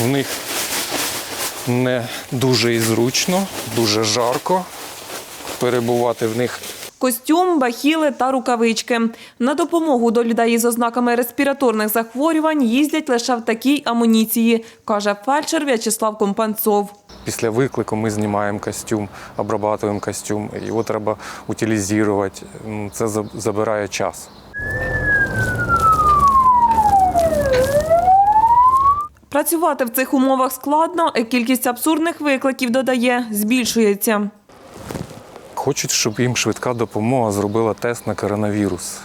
В них не дуже і зручно, дуже жарко. Перебувати в них Костюм, бахіли та рукавички. На допомогу до людей із ознаками респіраторних захворювань їздять лише в такій амуніції, каже фельдшер В'ячеслав Компанцов. Після виклику ми знімаємо костюм, обрабатуємо костюм, його треба утилізувати. Це забирає час. Працювати в цих умовах складно, і кількість абсурдних викликів додає, збільшується. Хочуть, щоб їм швидка допомога зробила тест на коронавірус.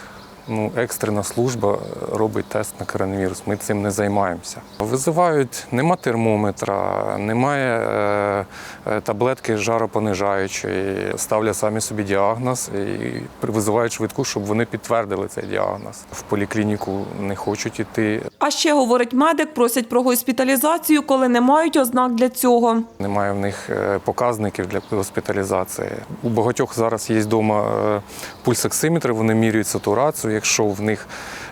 Ну, екстрена служба робить тест на коронавірус. Ми цим не займаємося. Визивають, нема термометра, немає е, е, таблетки жаропонижаючої, ставлять самі собі діагноз і визивають швидку, щоб вони підтвердили цей діагноз. В поліклініку не хочуть іти. А ще, говорить медик, просять про госпіталізацію, коли не мають ознак для цього. Немає в них е, показників для госпіталізації. У багатьох зараз є вдома пульсоксиметри, вони міряють сатурацію. Якщо в них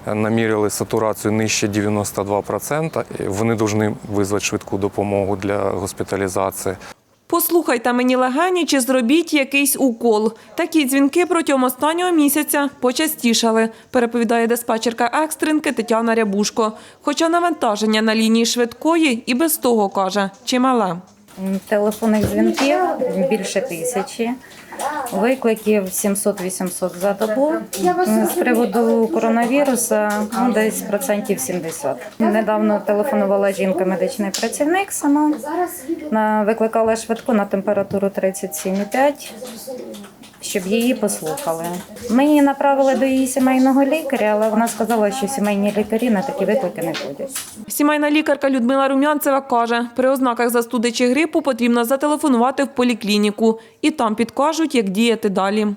е, наміряли сатурацію нижче 92%, е, вони повинні визвати швидку допомогу для госпіталізації. Послухайте мені легені чи зробіть якийсь укол. Такі дзвінки протягом останнього місяця почастішали, переповідає диспетчерка екстренки Тетяна Рябушко. Хоча навантаження на лінії швидкої і без того каже чимале. Телефонних дзвінків більше тисячі, викликів 700-800 за добу. З приводу коронавірусу ну, десь процентів 70. Недавно телефонувала жінка, медичний працівник сама. Викликала швидку на температуру 37,5, щоб її послухали. Ми її направили до її сімейного лікаря, але вона сказала, що сімейні лікарі на такі виклики не ходять. Сімейна лікарка Людмила Румянцева каже, при ознаках застуди чи грипу потрібно зателефонувати в поліклініку і там підкажуть, як діяти далі.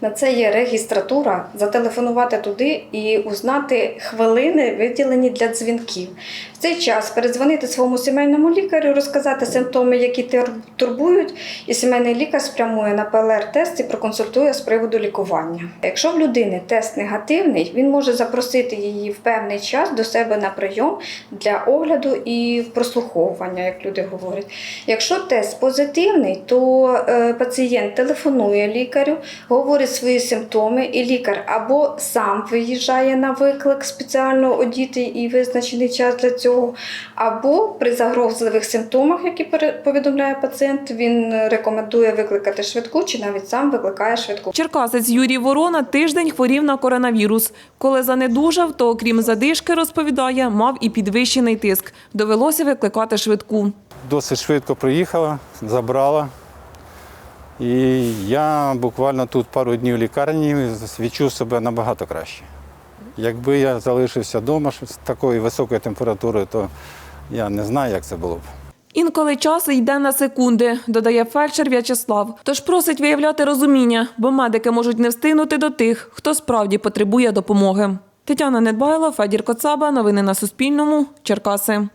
На це є регістратура, зателефонувати туди і узнати хвилини, виділені для дзвінків. В цей час передзвонити своєму сімейному лікарю, розказати симптоми, які турбують, і сімейний лікар спрямує на ПЛР-тест і проконсультує з приводу лікування. Якщо в людини тест негативний, він може запросити її в певний час до себе на прийом для огляду і прослуховування, як люди говорять. Якщо тест позитивний, то е, пацієнт телефонує лікарю, говорить свої симптоми, і лікар або сам виїжджає на виклик спеціально одітий і визначений час для цього, або при загрозливих симптомах, які повідомляє пацієнт, він рекомендує викликати швидку чи навіть сам викликає швидку. Черкасець Юрій Ворона тиждень хворів на коронавірус. Коли занедужав, то окрім задишки, розповідає, мав і підвищений тиск. Довелося викликати швидку. досить швидко приїхала, забрала. І я буквально тут пару днів в лікарні відчув себе набагато краще. Якби я залишився вдома з такою високою температурою, то я не знаю, як це було б. Інколи час йде на секунди, додає фельдшер В'ячеслав. Тож просить виявляти розуміння, бо медики можуть не встигнути до тих, хто справді потребує допомоги. Тетяна Недбайло, Федір Коцаба. Новини на Суспільному. Черкаси.